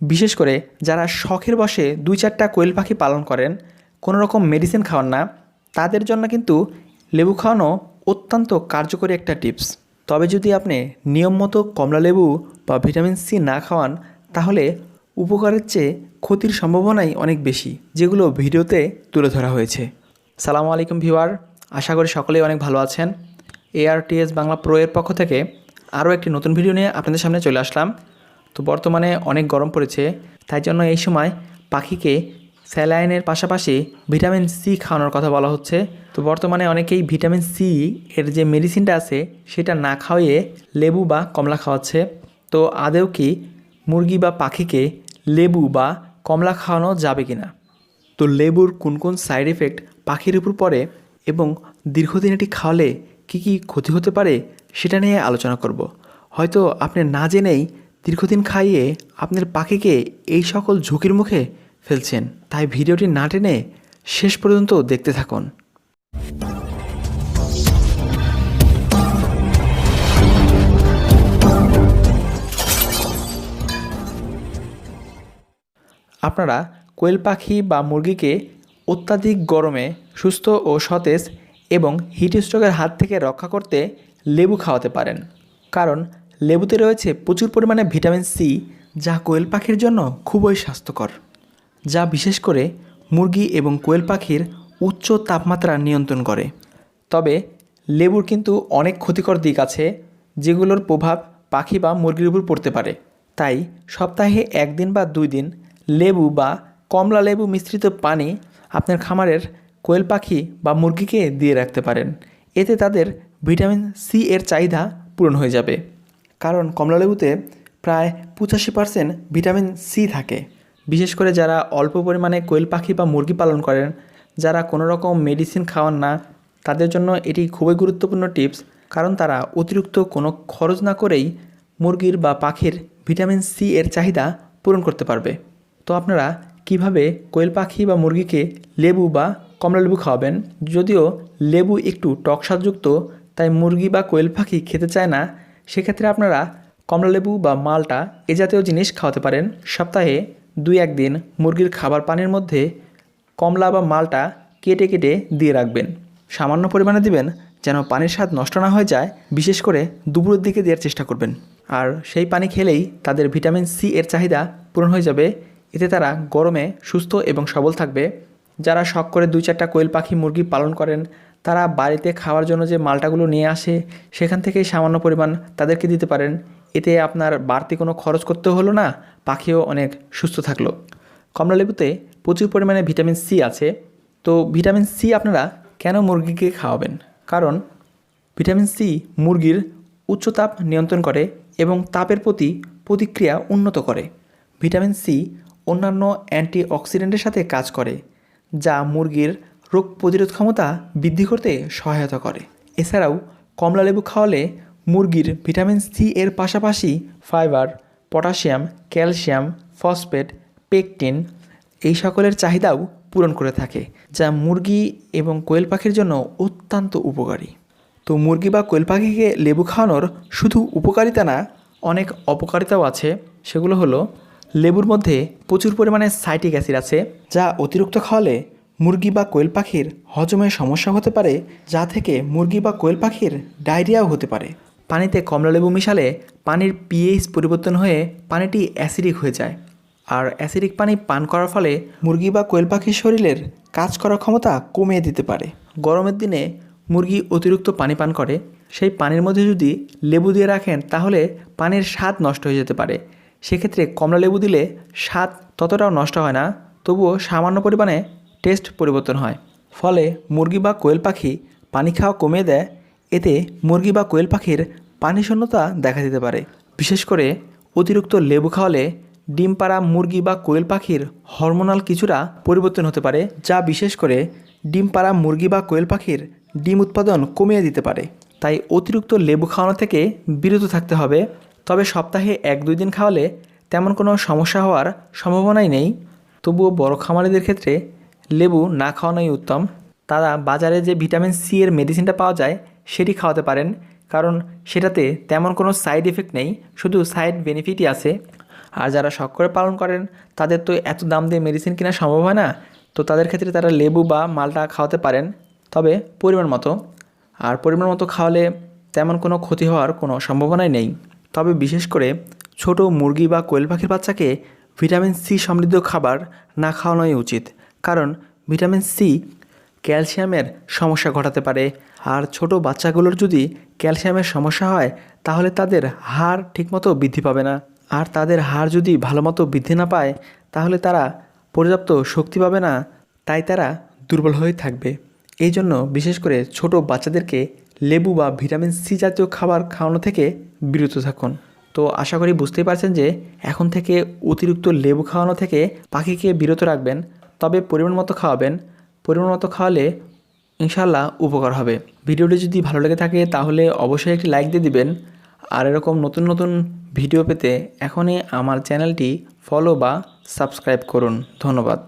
বিশেষ করে যারা শখের বসে দুই চারটা কোয়েল পাখি পালন করেন কোনো রকম মেডিসিন খাওয়ান না, তাদের জন্য কিন্তু লেবু খাওয়ানো অত্যন্ত কার্যকরী একটা টিপস। তবে যদি আপনি নিয়ম মতো কমলা লেবু বা ভিটামিন সি না খাওয়ান, তাহলে উপকারের চেয়ে ক্ষতির সম্ভাবনাই অনেক বেশি, যেগুলো ভিডিওতে তুলে ধরা হয়েছে। সালামু আলাইকুম ভিউয়ার, আশা করি সকলেই অনেক ভালো আছেন। এআরটিএস বাংলা প্রো এর পক্ষ থেকে আরও একটি নতুন ভিডিও নিয়ে আপনাদের সামনে চলে আসলাম। তো বর্তমানে অনেক গরম পড়েছে, তাই জন্য এই সময় পাখিকে স্যালাইনের পাশাপাশি ভিটামিন সি খাওয়ানোর কথা বলা হচ্ছে। তো বর্তমানে অনেকেই ভিটামিন সি এর যে মেডিসিনটা আছে, সেটা না খাওয়িয়ে লেবু বা কমলা খাওয়াচ্ছে। তো আদেও কি মুরগি বা পাখিকে লেবু বা কমলা খাওয়ানো যাবে কি না তো লেবুর কোন কোন সাইড এফেক্ট পাখির উপর পড়ে এবং দীর্ঘদিন এটি খাওয়ালে কী কী ক্ষতি হতে পারে, সেটা নিয়ে আলোচনা করব। হয়তো আপনি না জেনেই দীর্ঘদিন খাইয়ে আপনার পাখিকে এই সকল ঝুঁকির মুখে ফেলছেন, তাই ভিডিওটি না টেনে শেষ পর্যন্ত দেখতে থাকুন। আপনারা কোয়েল পাখি বা মুরগিকে অত্যাধিক গরমে সুস্থ ও সতেজ এবং হিট স্ট্রোকের হাত থেকে রক্ষা করতে লেবু খাওয়াতে পারেন, কারণ লেবুতে রয়েছে প্রচুর পরিমাণে ভিটামিন সি, যা কোয়েল পাখির জন্য খুবই স্বাস্থ্যকর, যা বিশেষ করে মুরগি এবং কোয়েল পাখির উচ্চ তাপমাত্রা নিয়ন্ত্রণ করে। তবে লেবুর কিন্তু অনেক ক্ষতিকর দিক আছে, যেগুলোর প্রভাব পাখি বা মুরগির উপর পড়তে পারে। তাই সপ্তাহে একদিন বা দুই দিন লেবু বা কমলা লেবু মিশ্রিত পানি আপনার খামারের কোয়েল পাখি বা মুরগিকে দিয়ে রাখতে পারেন। এতে তাদের ভিটামিন সি এর চাহিদা পূরণ হয়ে যাবে। কারণ কমলালেবুতে প্রায় পঁচাশি পার্সেন্ট ভিটামিন সি থাকে। বিশেষ করে যারা অল্প পরিমাণে কোয়েল পাখি বা মুরগি পালন করেন, যারা কোনো রকম মেডিসিন খাওয়ান না, তাদের জন্য এটি খুবই গুরুত্বপূর্ণ টিপস কারণ তারা অতিরিক্ত কোনো খরচ না করেই মুরগির বা পাখির ভিটামিন সি এর চাহিদা পূরণ করতে পারবে। তো আপনারা কীভাবে কোয়েল পাখি বা মুরগিকে লেবু বা কমলা লেবু খাওয়াবেন? যদিও লেবু একটু টক স্বাদযুক্ত তাই মুরগি বা কোয়েল পাখি খেতে চায় না সেক্ষেত্রে আপনারা কমলালেবু বা মালটা এ জাতীয় জিনিস খাওয়াতে পারেন। সপ্তাহে দুই একদিন মুরগির খাবার পানির মধ্যে কমলা বা মালটা কেটে কেটে দিয়ে রাখবেন। সামান্য পরিমাণে দিবেন যেন পানির স্বাদ নষ্ট না হয়ে যায়। বিশেষ করে দুপুরের দিকে দেওয়ার চেষ্টা করবেন। আর সেই পানি খেলেই তাদের ভিটামিন সি এর চাহিদা পূরণ হয়ে যাবে। এতে তারা গরমে সুস্থ এবং সবল থাকবে। যারা শখ করে দুই চারটা কোয়েল পাখি মুরগি পালন করেন তারা বাড়িতে খাওয়ার জন্য যে মালটাগুলো নিয়ে আসে, সেখান থেকেই সামান্য পরিমাণ তাদেরকে দিতে পারেন। এতে আপনার বাড়তি কোনো খরচ করতে হলো না, পাখিও অনেক সুস্থ থাকল। কমলালেবুতে প্রচুর পরিমাণে ভিটামিন সি আছে। তো ভিটামিন সি আপনারা কেন মুরগিকে খাওয়াবেন? কারণ ভিটামিন সি মুরগির উচ্চ তাপ নিয়ন্ত্রণ করে এবং তাপের প্রতি প্রতিক্রিয়া উন্নত করে। ভিটামিন সি অন্যান্য অ্যান্টিঅক্সিডেন্টের সাথে কাজ করে, যা মুরগির রোগ প্রতিরোধ ক্ষমতা বৃদ্ধি করতে সহায়তা করে। এছাড়াও কমলা লেবু খাওয়ালে মুরগির ভিটামিন সি এর পাশাপাশি fibre, potassium, calcium, phosphate, pectin এই সকলের চাহিদাও পূরণ করে থাকে, যা মুরগি এবং কোয়েল পাখির জন্য অত্যন্ত উপকারী। তো মুরগি বা কোয়েল পাখিকে লেবু খাওয়ানোর শুধু উপকারিতা না, অনেক অপকারিতাও আছে। সেগুলো হলো লেবুর মধ্যে প্রচুর পরিমাণে সাইটিক অ্যাসিড আছে, যা অতিরিক্ত খাওয়ালে মুরগি বা কোয়েল পাখির হজমের সমস্যা হতে পারে, যা থেকে মুরগি বা কোয়েল পাখির ডায়রিয়াও হতে পারে। পানিতে কমলা লেবু মিশালে পানির পিএইচ পরিবর্তন হয়ে পানিটি অ্যাসিডিক হয়ে যায়। আর অ্যাসিডিক পানি পান করার ফলে মুরগি বা কোয়েল পাখির শরীরের কাজ করার ক্ষমতা কমিয়ে দিতে পারে। গরমের দিনে মুরগি অতিরিক্ত পানি পান করে। সেই পানির মধ্যে যদি লেবু দিয়ে রাখেন, তাহলে পানির স্বাদ নষ্ট হয়ে যেতে পারে। সেক্ষেত্রে কমলা লেবু দিলে স্বাদ ততটাও নষ্ট হয় না, তবুও সামান্য পরিমাণে টেস্ট পরিবর্তন হয়। ফলে মুরগি বা কোয়েল পাখি পানি খাওয়া কমিয়ে দেয়। এতে মুরগি বা কোয়েল পাখির পানি শূন্যতা দেখা দিতে পারে। বিশেষ করে অতিরিক্ত লেবু খাওয়ালে ডিম পাড়া মুরগি বা কোয়েল পাখির হরমোনাল কিছুটা পরিবর্তন হতে পারে, যা বিশেষ করে ডিম পাড়া মুরগি বা কোয়েল পাখির ডিম উৎপাদন কমিয়ে দিতে পারে। তাই অতিরিক্ত লেবু খাওয়ানো থেকে বিরত থাকতে হবে। তবে সপ্তাহে এক দুই দিন খাওয়ালে তেমন কোনো সমস্যা হওয়ার সম্ভাবনাই নেই। তবুও বড় খামারিদের ক্ষেত্রে লেবু না খাওয়ানোই উত্তম। তারা বাজারে যে ভিটামিন সি এর মেডিসিনটা পাওয়া যায়, সেটি খাওয়াতে পারেন। কারণ সেটাতে তেমন কোনো সাইড এফেক্ট নেই, শুধু সাইড বেনিফিটই আছে। আর যারা শখ করে পালন করেন, তাদের তো এত দাম দিয়ে মেডিসিন কেনা সম্ভব হয় না। তো তাদের ক্ষেত্রে তারা লেবু বা মালটা খাওয়াতে পারেন, তবে পরিমাণ মতো। আর পরিমাণ মতো খাওয়ালে তেমন কোনো ক্ষতি হওয়ার কোনো সম্ভাবনাই নেই। তবে বিশেষ করে ছোট মুরগি বা কোয়েল পাখির বাচ্চাকে ভিটামিন সি সমৃদ্ধ খাবার না খাওয়ানোই উচিত। কারণ ভিটামিন সি ক্যালসিয়ামের সমস্যা ঘটাতে পারে। আর ছোট বাচ্চাগুলোর যদি ক্যালসিয়ামের সমস্যা হয়, তাহলে তাদের হাড় ঠিকমতো বৃদ্ধি পাবে না। আর তাদের হাড় যদি ভালো মতো বৃদ্ধি না পায়, তাহলে তারা পর্যাপ্ত শক্তি পাবে না, তাই তারা দুর্বল হয়ে থাকবে। এই জন্য বিশেষ করে ছোট বাচ্চাদেরকে লেবু বা ভিটামিন সি জাতীয় খাবার খাওয়ানো থেকে বিরত থাকুন। তো আশা করি বুঝতেই পারছেন যে, এখন থেকে অতিরিক্ত লেবু খাওয়ানো থেকে পাখিকে বিরত রাখবেন। তবে পরিমাণ মতো খাওয়াবেন। পরিমাণ মতো খাওয়ালে ইনশাল্লাহ উপকার হবে। ভিডিওটি যদি ভালো লেগে থাকে তাহলে অবশ্যই একটি লাইক দিয়ে দিবেন। আর এরকম নতুন নতুন ভিডিও পেতে এখনই আমার চ্যানেলটি ফলো বা সাবস্ক্রাইব করুন। ধন্যবাদ।